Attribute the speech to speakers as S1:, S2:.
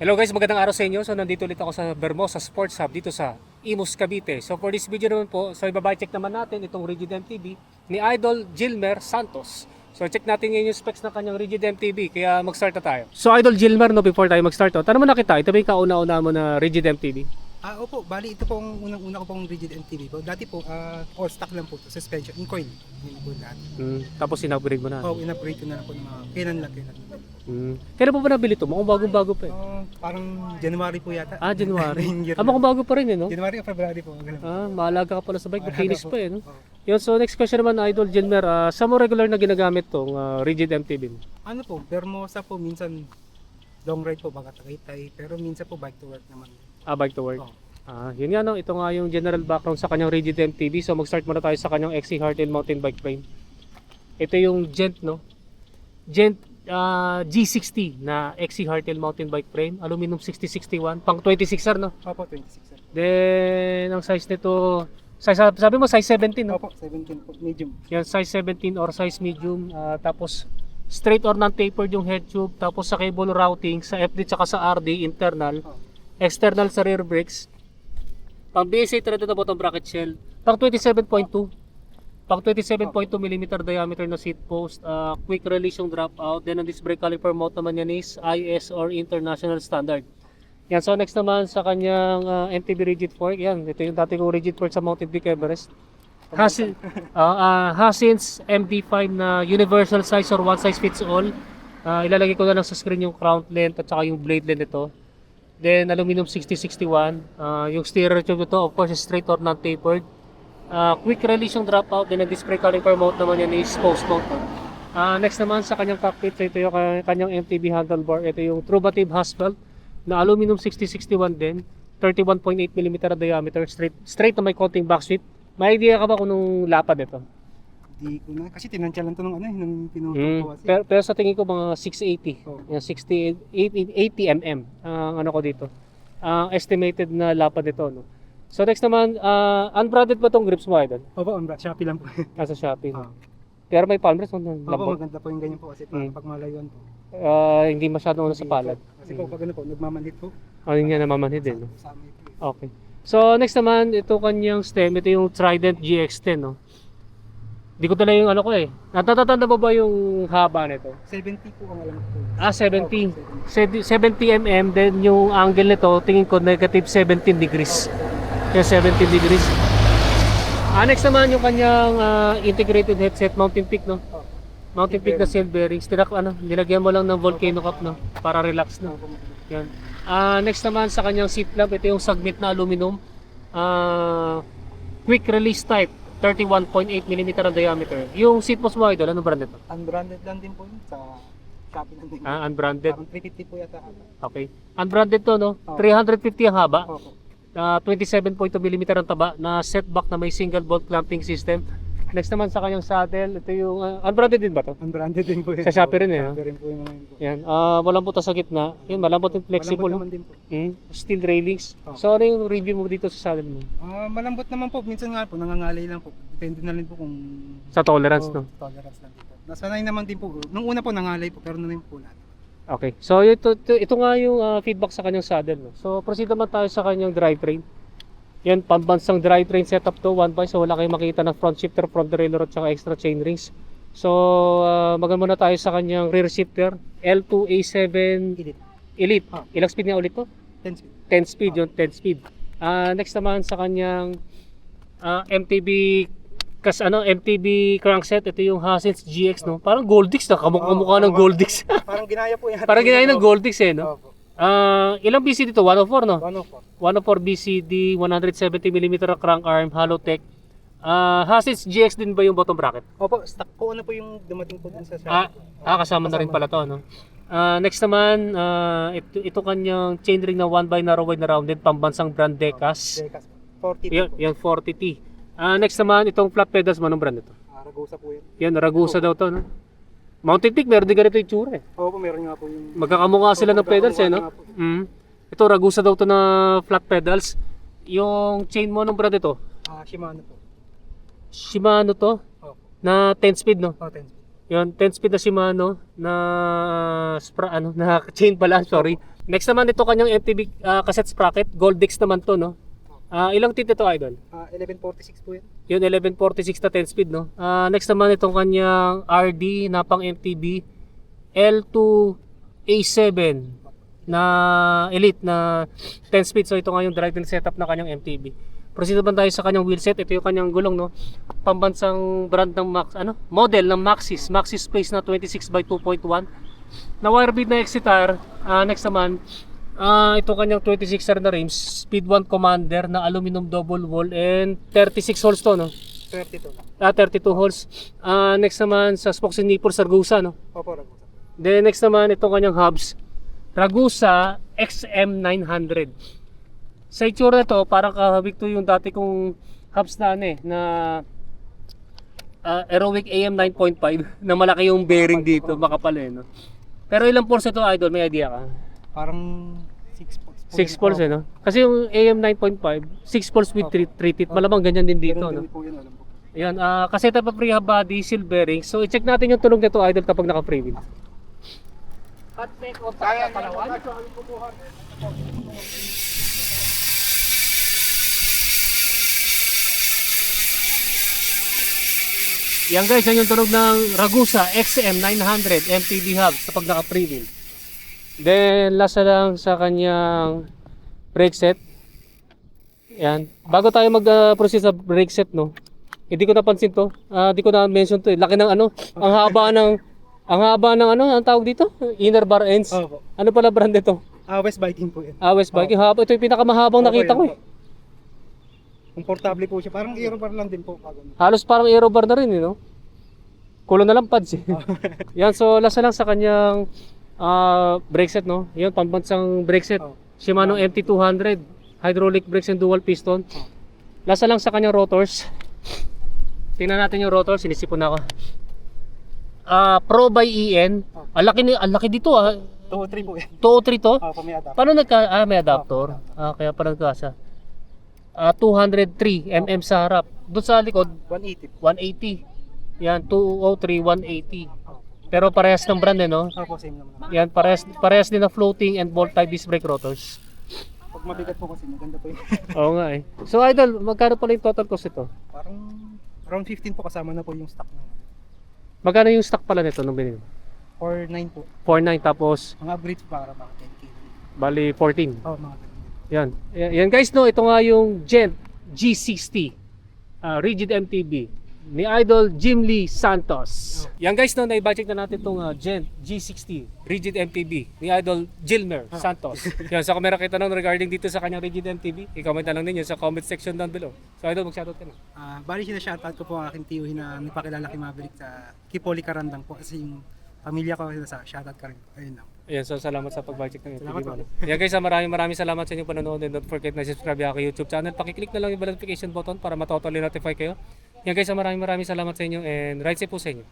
S1: Hello guys, magandang araw sa inyo. So nandito ulit ako sa Bermosa Sports Hub dito sa Imus Cavite. So for this video naman po, so ibabay check naman natin itong Rigid MTB ni Idol Gilmer Santos. So check natin ngayon yung specs ng kanyang Rigid MTB, kaya mag-start na tayo. So Idol Gilmer, no, before tayo mag-start, oh, tanong mo na kita, ito ba yung kauna-una mo na Rigid MTB?
S2: Ah, opo, bali ito po ang unang-una ko pong rigid MTB po. Dati po, ah, all stock lang po to, suspension, in coil. Yun po.
S1: Hmm, tapos in-upgrade mo na.
S2: Oh, in-upgrade ko na lang po ng mga kailan lang, kailan.
S1: Hmm. Kailan pa ba nabili ito? Mukhang bagong-bago pa eh.
S2: Oh, parang January po yata.
S1: Ah, January. Ah, mukhang bago pa rin eh, no?
S2: January o February po. Ganun.
S1: Ah, maalaga ka pala sa bike,
S2: po.
S1: pa eh, no?
S2: Oh.
S1: Yun, so next question naman, Idol Gilmer, ah, saan mo regular na ginagamit tong ah, Rigid MTB?
S2: Ano po, Bermosa po, minsan long ride po, baka Tagaytay, pero minsan po bike to work naman.
S1: Ah, bike to work.
S2: Oh.
S1: Ah, yun nga no, ito nga yung general background sa kanyang rigid MTB. So mag-start muna tayo sa kanyang XC Hardtail mountain bike frame. Ito yung Gent no. Gent ah, G60 na XC Hardtail mountain bike frame, aluminum 6061, pang 26er no.
S2: Opo, 26 sir.
S1: Then ang size nito, size sabi mo size 17 no.
S2: Opo, 17 po, medium.
S1: Yan size 17 or size medium ah, tapos straight or non-tapered yung head tube tapos sa cable routing sa FD tsaka sa RD internal
S2: Oh.
S1: external sa rear brakes pang BSA threaded na bottom bracket shell pang 27.2 pang 27.2 mm diameter na seat post ah, quick release yung drop out then ang disc brake caliper mount naman yan is IS or international standard yan so next naman sa kanyang ah, MTB rigid fork yan ito yung dati kong rigid fork sa Mountain Peak Everest Hasin, uh, Hasins MD5 na universal size or one size fits all. Ah, ilalagay ko na lang sa screen yung crown length at saka yung blade length nito. Then aluminum 6061. Ah, yung steerer tube nito of course is straight or non-tapered. Ah, quick release yung dropout. Then ang display caliper mount naman yan is post mount. Ah, next naman sa kanyang cockpit, so ito yung ka- kanyang MTB handlebar. Ito yung Trubative Hasfeld na aluminum 6061 din. 31.8 mm diameter. Straight, straight na may konting back sweep. May idea ka ba kung nung lapad ito?
S2: Di ko na, kasi tinansya lang to nung ano, eh, nung pinuto ko
S1: Mm. Pero, pero sa tingin ko mga 680.
S2: Oh.
S1: Yung 60, 80, 80 mm ang ano ko dito. Ang estimated na lapad nito. No? So next naman, ah, unbranded ba tong grips mo idol?
S2: Opo, ang Shopee lang po.
S1: Nasa Shopee.
S2: Ah.
S1: Pero may palm rest. Ano,
S2: Opo, maganda po yung ganyan po kasi
S1: Mm.
S2: pag malayuan po.
S1: Ah, hindi masyadong ano sa palad.
S2: Kasi po pag ano po, nagmamanhit po.
S1: Ano yun nga namamanhid din. No? Okay. So next naman, ito kanyang stem. Ito yung Trident GX10. No? Hindi ko tala yung ano ko eh. Natatanda mo ba yung haba nito?
S2: 70 po ang alam ko.
S1: Ah, 70.
S2: Opo,
S1: 70
S2: 70.
S1: 70 mm, then yung angle nito, tingin ko negative 17 degrees. Kaya 17 degrees. Ah, next naman yung kanyang ah, integrated headset Mountain Peak, no?
S2: Oh.
S1: Mountain Peak na seal bearings. Tinak, ano, nilagyan mo lang ng volcano cap, no? Para relax, no? Yan. Ah, next naman sa kanyang seat lamp, ito yung submit na aluminum. Ah, quick release type, 31.8 mm ang diameter. Yung seat post mo, idol, anong brand ito?
S2: Unbranded lang din po yun sa Shopee lang din.
S1: Ah, unbranded.
S2: Parang 350 po yata. ata.
S1: Okay. Unbranded to, no?
S2: Oh.
S1: 350 ang haba.
S2: Opo.
S1: Na 27.2 mm ang taba na setback na may single bolt clamping system. Next naman sa kanyang saddle, ito yung uh, unbranded din ba to?
S2: Unbranded din po yun.
S1: Sa Shopee rin eh, no?
S2: Shopee rin po yung mga yun po.
S1: Yan, ah malambot na sa gitna. Yun, malambot and flexible.
S2: Malambot naman din po.
S1: Mm, steel railings.
S2: Oh.
S1: So ano yung review mo dito sa saddle mo?
S2: Ah, malambot naman po. Minsan nga po, nangangalay lang po. Depende na rin po kung
S1: Sa tolerance,
S2: oh,
S1: no?
S2: tolerance lang dito. Nasanay naman din po. Nung una po nangalay po, pero na rin po lahat.
S1: Okay. So ito, ito, ito nga yung ah, feedback sa kanyang saddle. No? So proceed naman tayo sa kanyang drivetrain. Yan, pambansang drivetrain setup to, one by, so wala kayong makita ng front shifter, front derailleur at saka extra chain rings. So, uh, magan muna tayo sa kanyang rear shifter, L2A7
S2: Elite.
S1: Elite.
S2: Ah.
S1: Ilang speed nga ulit to?
S2: 10 speed.
S1: 10 speed, yung 10 speed. Ah, next naman sa kanyang ah, MTB kas ano MTB crankset ito yung Hasins GX no parang Goldix na kamukha
S2: Oo,
S1: ng. Goldix
S2: Parang ginaya po yan.
S1: parang ginaya ng Goldix eh no
S2: Opo.
S1: Ah, ilang BC dito 104 no
S2: Ano po?
S1: 104 BCD, 170 mm crank arm, hollow tech. Ah, Hasits GX din ba yung bottom bracket?
S2: Opo, stock po. Ano po yung dumating po dun sa Shopee?
S1: Ah, ah kasama na rin pala to, no? Ah, next naman, ah, ito, ito kanyang chainring na 1 by narrow wide na rounded, pambansang brand Decas.
S2: Decas po. 40
S1: Yan,
S2: po.
S1: yung 40T. Ah, next naman, itong flat pedals mo, anong brand ito?
S2: Ah, Ragusa po yun.
S1: Yan, Ragusa daw to, no? Mountain Peak, meron din ganito yung tsura eh.
S2: Opo, meron nga po yung...
S1: Magkakamukha sila ng pedals eh, no?
S2: Po.
S1: Mm. Ito, Ragusa daw to na flat pedals. Yung chain mo, anong brand ito?
S2: Ah, Shimano po.
S1: Shimano to,
S2: Opo.
S1: na 10 speed, no?
S2: Oh, 10 speed.
S1: Yun, 10 speed na Shimano na spra, ano, na chain pala, sorry. Next naman ito kanyang MTB ah, cassette sprocket, Goldex naman to, no. Ah, ilang teeth ito, idol?
S2: Ah, 1146 po yan.
S1: Yun, 1146 na 10 speed, no? Ah, next naman itong kanyang RD na pang MTB L2 A7 na Elite na 10 speed. So ito nga yung driving setup na kanyang MTB. Proceed naman tayo sa kanyang wheelset. Ito yung kanyang gulong, no? Pambansang brand ng Max, ano? Model ng Maxis. Maxis Space na 26 by 2.1. Na wire bead na Exitar. Ah, next naman, Ah, ito kanyang 26er na rims, Speed 1 Commander na aluminum double wall and 36 holes to, no?
S2: 32 lang.
S1: Ah, 32 holes. Ah, next naman sa spokes and nipples Ragusa, no?
S2: Opo, Ragusa.
S1: Then next naman itong kanyang hubs, Ragusa XM900. Sa itsura nito, parang kahawig to yung dati kong hubs na ano eh, na ah, Aerowick AM 9.5 na malaki yung bearing dito, makapal eh, no? Pero ilang pulse ito, idol? May idea ka?
S2: Parang 6 poles.
S1: 6 pulse, eh, no? Kasi yung AM 9.5, 6 pulse with 3 teeth, malamang ganyan din dito,
S2: Ganun
S1: no?
S2: din po yun, alam po.
S1: Ayan, ah kasi ito pa prehab body, seal bearing. So, i-check natin yung tunog nito idol kapag naka-free wheel. Hot neck o palawan? Yan guys, yan yung tunog ng Ragusa XM900 MTB hub sa pag naka-free wheel. Then, last na lang sa kanyang brake set. Yan. Bago tayo mag-proceed sa brake set, no? Hindi ko napansin to. Ah, di ko na mention to. Eh. Laki ng ano, ang haba ng ang haba ng ano, ang tawag dito? Inner bar ends.
S2: Opo.
S1: Ano pala brand ito?
S2: Ah, West Viking po yan.
S1: Ah, West Bike. Yung haba. Ito yung pinakamahabang
S2: Opo,
S1: nakita ko
S2: po.
S1: eh.
S2: Komportable po siya. Parang aero bar lang din po.
S1: Halos parang aero bar na rin, eh, no? Kulo na lang pads eh. Yan, so last na lang sa kanyang ah, brake set, no? Yan, pambansang brake set.
S2: Oh.
S1: Shimano MT200. Hydraulic brakes and dual piston. Last na lang sa kanyang rotors. Tingnan natin yung rotors, sinisipon na ako. Ah, Pro by EN. Ang laki, ni, ang laki dito ah.
S2: 2 3 po yan.
S1: 203 to.
S2: Opo, may adapt.
S1: Paano nagka ah may adapter? Ah kaya pala nagkasa. Ah 203 mm sa harap. Doon sa likod
S2: 180 po.
S1: 180. Yan 203 180. Pero parehas ng brand eh no.
S2: Opo, same naman.
S1: Yan parehas parehas din na floating and bolt type disc brake rotors.
S2: Pag mabigat po kasi, maganda po yun.
S1: Oo nga eh. So idol, magkano pala yung total cost ito?
S2: Parang around 15 po kasama na po yung stock na.
S1: Magkano yung stock pala nito nung binili?
S2: Or 9 po.
S1: 49 tapos
S2: Mga upgrades para mga 10k.
S1: bali 14.
S2: Oh, mga ganun.
S1: Yan. Yan guys no, ito nga yung Gent G60 ah, Rigid MTB ni Idol Jim Lee Santos. Yan guys no, na-budget na natin itong uh, Gent G60 Rigid MTB ni Idol Gilmer Santos. Yan, sa so kung meron kayo tanong regarding dito sa kanyang Rigid MTB, i-comment na lang ninyo sa comment section down below. So Idol, mag-shoutout ka na.
S2: Ah, bali sina-shoutout ko po ang aking tiyuhin na nagpakilala kay Maverick sa Kipoli Karandang po kasi yung pamilya ko sa shoutout ka rin. Ayun lang.
S1: Ayan, so salamat sa pag-budget ng
S2: Salamat
S1: MTB.
S2: po.
S1: Mano. Yan guys, ah, maraming maraming salamat sa inyong panonood and don't forget na subscribe ako YouTube channel. Pakiclick na lang yung bell notification button para matotally notify kayo. Yan guys, ah, maraming maraming salamat sa inyo and ride safe po sa inyo.